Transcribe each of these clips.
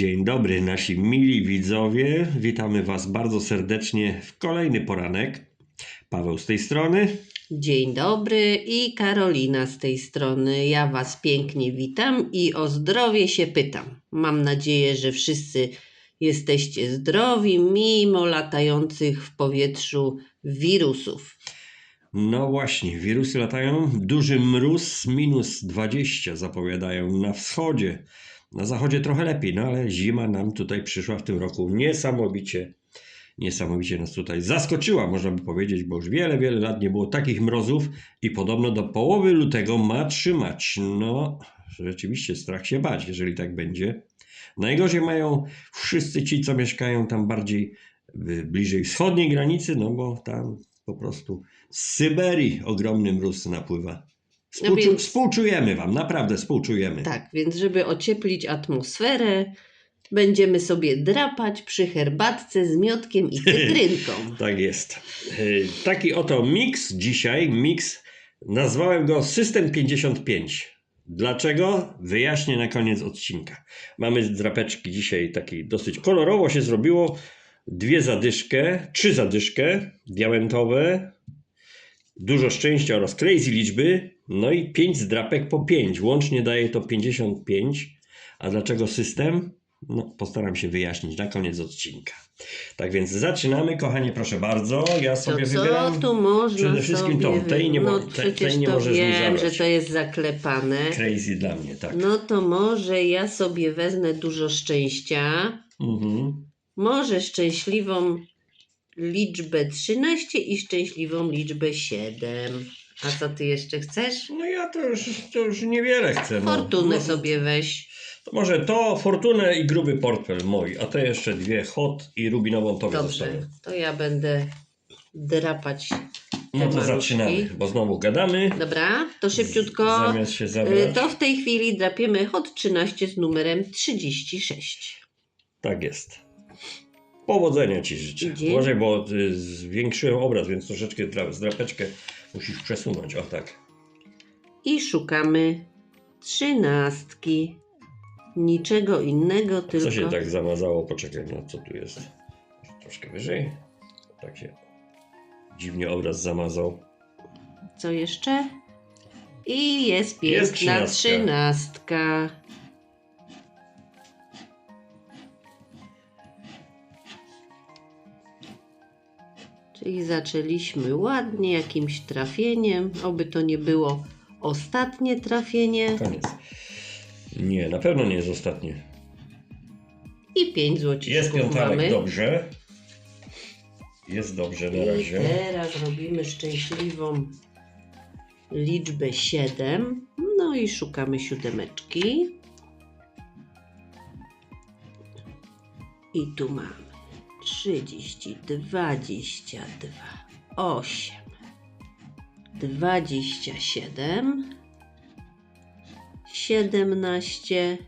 Dzień dobry, nasi mili widzowie. Witamy Was bardzo serdecznie w kolejny poranek. Paweł z tej strony. Dzień dobry i Karolina z tej strony. Ja Was pięknie witam i o zdrowie się pytam. Mam nadzieję, że wszyscy jesteście zdrowi, mimo latających w powietrzu wirusów. No właśnie, wirusy latają. Duży mróz, minus 20 zapowiadają na wschodzie. Na zachodzie trochę lepiej, no ale zima nam tutaj przyszła w tym roku niesamowicie. Niesamowicie nas tutaj zaskoczyła, można by powiedzieć, bo już wiele, wiele lat nie było takich mrozów i podobno do połowy lutego ma trzymać. No, rzeczywiście strach się bać, jeżeli tak będzie. Najgorzej mają wszyscy ci, co mieszkają tam bardziej bliżej wschodniej granicy, no bo tam po prostu z Syberii ogromny mróz napływa. Współczu- No więc- Współczujemy wam, naprawdę współczujemy. Tak, więc żeby ocieplić atmosferę, będziemy sobie drapać przy herbatce z miodkiem i cytrynką. Tak jest. Y, Taki oto miks dzisiaj, miks, nazwałem go System 55. Dlaczego? Wyjaśnię na koniec odcinka. Mamy drapeczki dzisiaj taki dosyć kolorowo się zrobiło. Dwie zadyszkę, trzy zadyszkę, diamentowe, dużo szczęścia oraz crazy liczby, no i pięć zdrapek po pięć. Łącznie daje to 55. A dlaczego system? No, postaram się wyjaśnić na koniec odcinka. Tak więc zaczynamy, kochanie, proszę bardzo. Ja To sobie co wybieram tu można przede wszystkim tą. Tej nie mo- No tej- tej nie to możesz mi wiem, że zabrać. to jest zaklepane. crazy dla mnie, tak. No to może ja sobie wezmę dużo szczęścia. Mhm. Może szczęśliwą liczbę 13 i szczęśliwą liczbę 7. A co ty jeszcze chcesz? No ja to już, to już niewiele chcę. No. Fortunę no, sobie weź. To może to, fortunę i gruby portfel mój, a te jeszcze dwie hot i rubinową tobie Dobrze, zostawię. to ja będę drapać. No to zaczynamy, bo znowu gadamy. Dobra, to szybciutko. Zamiast się Y, zabrać. To w tej chwili drapiemy hot 13 z numerem 36. Tak jest. Powodzenia ci życzę. Dzień- bo y, zwiększyłem obraz, więc troszeczkę dra- zdrapeczkę musisz przesunąć. O tak. I szukamy trzynastki. Niczego innego, tylko. Co się tak zamazało? Poczekaj, no co tu jest? Troszkę wyżej. Tak się dziwnie obraz zamazał. Co jeszcze? I jest Jest piękna trzynastka. trzynastka. Czyli zaczęliśmy ładnie jakimś trafieniem. Oby to nie było ostatnie trafienie. Koniec. Nie, na pewno nie jest ostatnie. I pięć Jest złociszków piątalek, mamy. dobrze. Jest dobrze na I razie. teraz robimy szczęśliwą liczbę 7. No i szukamy siódemeczki. I tu mamy 30, 22, 8, 27, 17,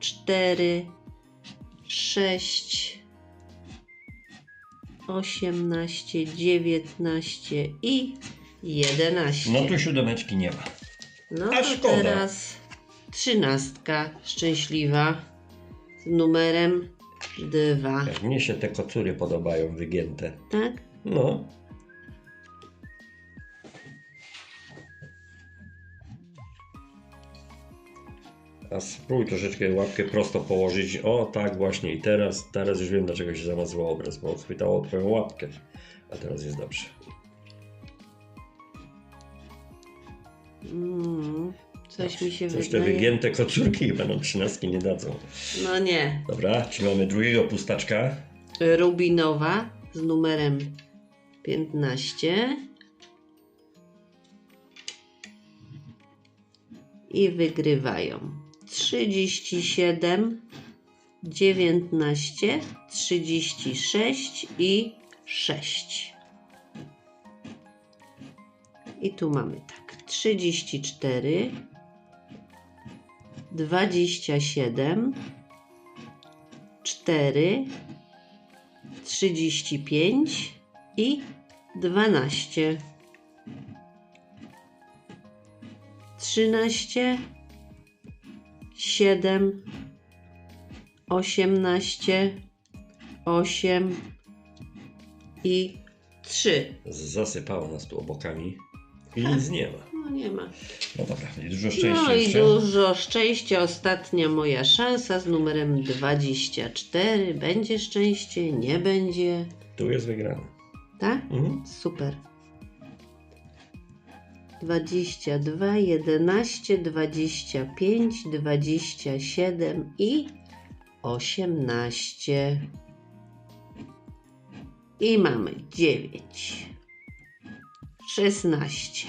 4, 6, 18, 19 i 11. No tu siódemeczki nie ma. No a to szkoda. teraz trzynastka szczęśliwa z numerem 2. Jak mnie się te kocury podobają, wygięte. Tak? No. A spróbuj troszeczkę łapkę prosto położyć. O, tak właśnie. I teraz, teraz już wiem, dlaczego się zamazał obraz, bo chwytało twoją łapkę. A teraz jest dobrze. Mm, coś mi się Coś te wydaje. wygięte kocurki chyba nam trzynastki nie dadzą. No nie. Dobra, czy mamy drugiego pustaczka? Rubinowa z numerem 15. I wygrywają 37, 19, 36 i 6. I tu mamy tak 34, 27, 4, 35 i 12. 13, 7, osiemnaście, osiem i trzy. Zasypało nas tu obokami nic nie ma. No nie ma. No dobra, i dużo szczęścia No i jeszcze. dużo szczęścia. Ostatnia moja szansa z numerem 24. Będzie szczęście, nie będzie. Tu jest wygrana. Tak? Mhm. Super. 22, 11, 25, 27 i 18. I mamy 9, 16,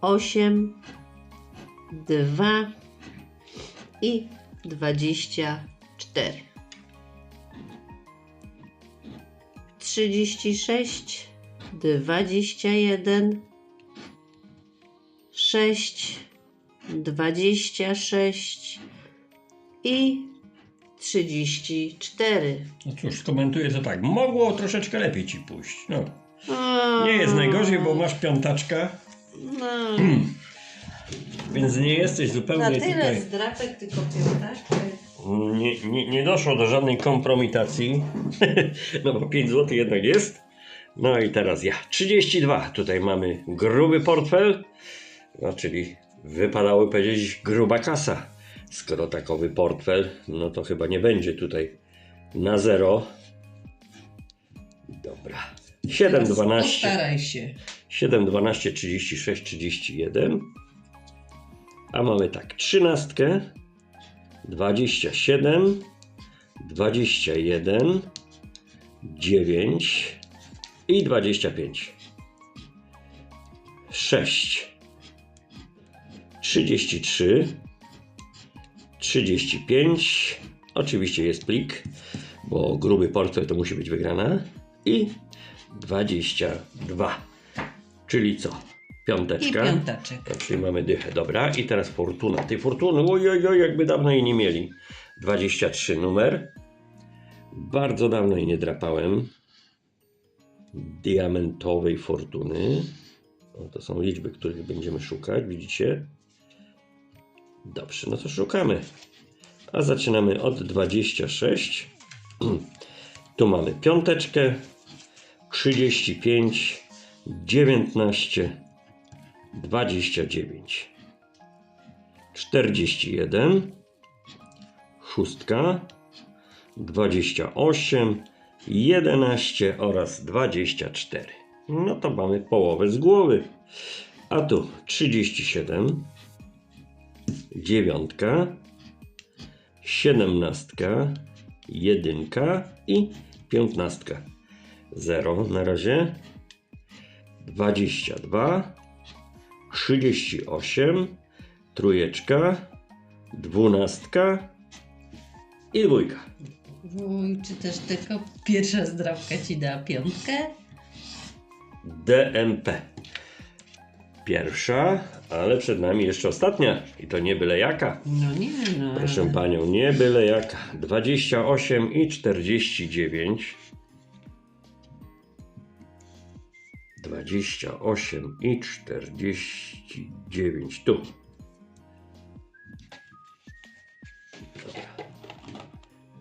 8, 2 i 24. 36, 21, 6, 26 i 34. No cóż, skomentuję to tak. Mogło troszeczkę lepiej ci pójść. No. Nie jest najgorzej, bo masz piątaczka, No, więc nie jesteś na zupełnie tyle tutaj. zdrapek, tylko piątaczkę. Nie, nie, nie doszło do żadnej kompromitacji. no bo 5 zł jednak jest. No i teraz ja. 32. Tutaj mamy gruby portfel. No czyli wypadało powiedzieć gruba kasa. Skoro takowy portfel, no to chyba nie będzie tutaj na zero. Dobra. 7, 12. Postaraj się. 7, 12, 36, 31. A mamy tak, 13, 27, 21, 9 i 25. 6, 33, 35. Oczywiście jest plik, bo gruby portfel to musi być wygrana. I 22. Czyli co? I Piąteczka. piątaczek. No, Czyli mamy dychę, dobra. I teraz fortuna. Tej fortuny, oj, oj, oj, jakby dawno jej nie mieli. 23 numer. Bardzo dawno jej nie drapałem. Diamentowej fortuny. O, to są liczby, których będziemy szukać, widzicie? Dobrze, no to szukamy. A zaczynamy od 26. Tu mamy piąteczkę, 35, 19, 29, 41, szóstka, 28, 11 oraz 24. No to mamy połowę z głowy. A tu 37, dziewiątka, siedemnastka, jedynka i piętnastka. Zero na razie. 22, 38, trójeczka, dwunastka i dwójka. Wuj, czy też tylko pierwsza zdrapka ci da piątkę? DMP. Pierwsza, ale przed nami jeszcze ostatnia. I to nie byle jaka. No nie no. Proszę panią, nie byle jaka. 28 i 49. 28 i 49. Tu. Dobra.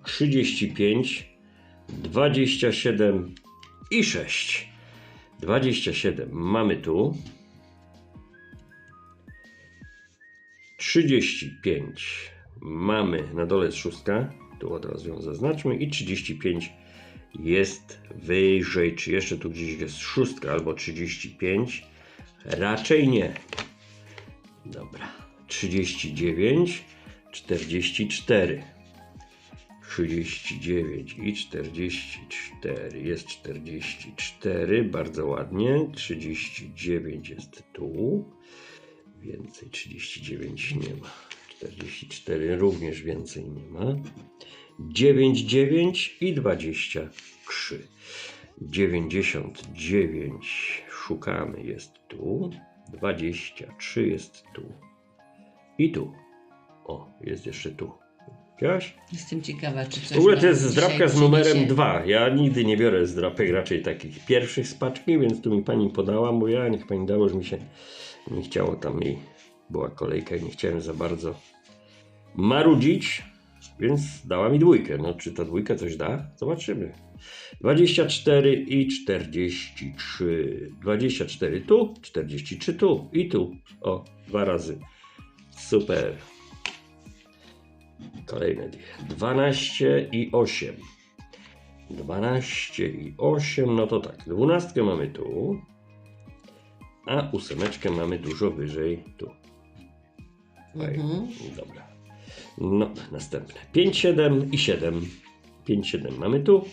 35, 27 i 6. 27 mamy tu. 35 mamy na dole jest szóstka, tu od razu ją zaznaczmy i 35 jest wyżej, czy jeszcze tu gdzieś jest szóstka albo 35, raczej nie. Dobra, 39, 44, 39 i 44, jest 44, bardzo ładnie, 39 jest tu, więcej 39 nie ma. 44 również więcej nie ma. 9, 9 i 23. 99 szukamy, jest tu. 23 jest tu. I tu. O, jest jeszcze tu. Widziałaś? Jestem ciekawa, czy coś W ogóle to jest zdrapka z numerem przyniesie. 2. Ja nigdy nie biorę zdrapek raczej takich pierwszych z paczki, więc tu mi pani podała, bo ja niech pani dało, że mi się nie chciało tam i była kolejka i nie chciałem za bardzo marudzić, więc dała mi dwójkę. No czy ta dwójka coś da? Zobaczymy. 24 i 43. 24 tu, 43 tu i tu. O, dwa razy. Super. Kolejne dwie. 12 i 8. 12 i 8, no to tak. Dwunastkę mamy tu, a ósemeczkę mamy dużo wyżej tu. Fajnie. Mhm. Dobra. No, następne. 5, 7 i 7. 5, 7 mamy tu.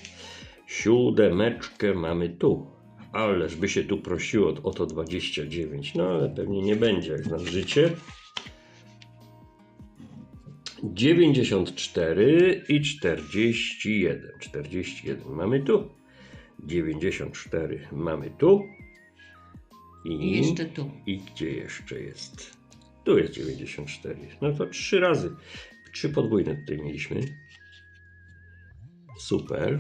Siódemeczkę mamy tu. Ależ by się tu prosiło o to 29. No ale pewnie nie będzie, jak znasz życie. 94 i 41. 41 mamy tu. 94 mamy tu. I jeszcze tu. I gdzie jeszcze jest? Tu jest 94. No to trzy razy. Trzy podwójne tutaj mieliśmy. Super.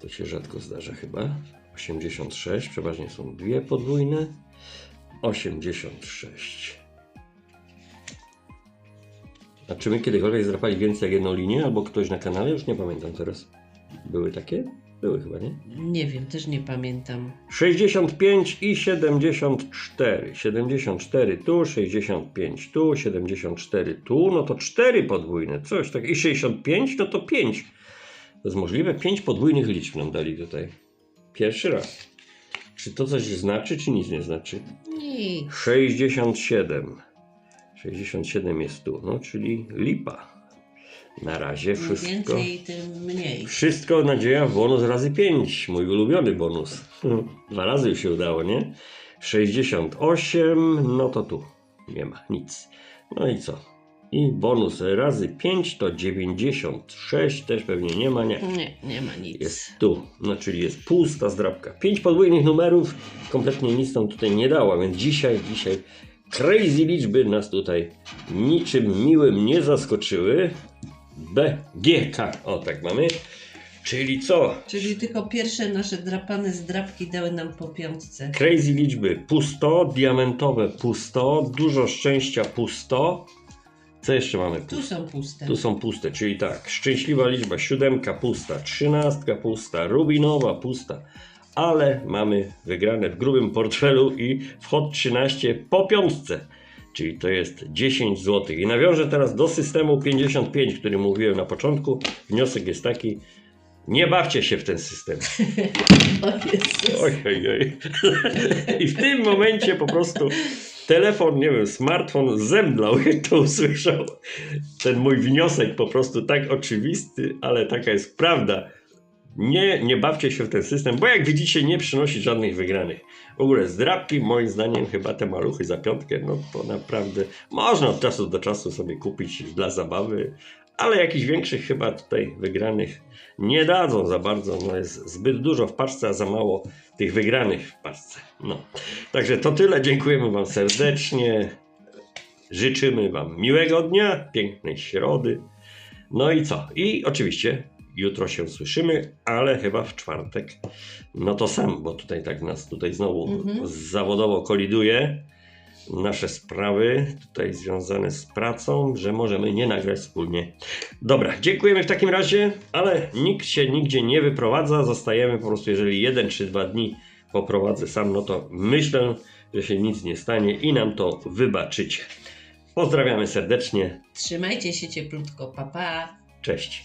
To się rzadko zdarza chyba. 86. Przeważnie są dwie podwójne. 86. A czy my kiedykolwiek zdrapali więcej jak jedną linię? Albo ktoś na kanale? Już nie pamiętam teraz. Były takie? Były chyba, nie? Nie wiem, też nie pamiętam. 65 i 74. 74 tu, 65 tu, 74 tu, no to 4 podwójne, coś tak. I 65 no to 5. To jest możliwe? 5 podwójnych liczb nam dali tutaj. Pierwszy raz. Czy to coś znaczy, czy nic nie znaczy? Nie. 67. 67 jest tu, no czyli lipa. Na razie Im wszystko. więcej, tym mniej. Wszystko nadzieja w bonus razy 5. Mój ulubiony bonus. Dwa razy już się udało, nie? 68, no to tu nie ma nic. No i co? I bonus razy 5 to 96, też pewnie nie ma, nie. Nie, nie ma nic. Jest tu, no czyli jest pusta zdrabka. 5 podwójnych numerów, kompletnie nic nam tutaj nie dała, więc dzisiaj, dzisiaj crazy liczby nas tutaj niczym miłym nie zaskoczyły. B, G, K, o tak mamy. Czyli co? Czyli tylko pierwsze nasze drapane zdrapki dały nam po piątce. Crazy liczby pusto, diamentowe pusto, dużo szczęścia pusto. Co jeszcze mamy? Tu są puste. Tu są puste, czyli tak, szczęśliwa liczba siódemka pusta, trzynastka pusta, rubinowa pusta, ale mamy wygrane w grubym portfelu i wchod 13 po piątce, czyli to jest 10 zł. I nawiążę teraz do systemu 55, który mówiłem na początku. Wniosek jest taki, nie bawcie się w ten system. Oj, oj, oj. I w tym momencie po prostu telefon, nie wiem, smartfon zemdlał, jak to usłyszał. Ten mój wniosek po prostu tak oczywisty, ale taka jest prawda. Nie, nie bawcie się w ten system, bo jak widzicie, nie przynosi żadnych wygranych. W ogóle zdrabki, moim zdaniem, chyba te maluchy za piątkę, no to naprawdę można od czasu do czasu sobie kupić dla zabawy, ale jakichś większych chyba tutaj wygranych nie dadzą za bardzo. No jest zbyt dużo w paczce, a za mało tych wygranych w paczce. No. Także to tyle. Dziękujemy Wam serdecznie. Życzymy Wam miłego dnia, pięknej środy. No i co? I oczywiście jutro się słyszymy, ale chyba w czwartek. No to sam, bo tutaj tak nas tutaj znowu Mhm. zawodowo koliduje nasze sprawy tutaj związane z pracą, że możemy nie nagrać wspólnie. Dobra, dziękujemy w takim razie, ale nikt się nigdzie nie wyprowadza, zostajemy po prostu, jeżeli jeden czy dwa dni poprowadzę sam, no to myślę, że się nic nie stanie i nam to wybaczycie. Pozdrawiamy serdecznie, Trzymajcie się cieplutko, papa. Pa. cześć.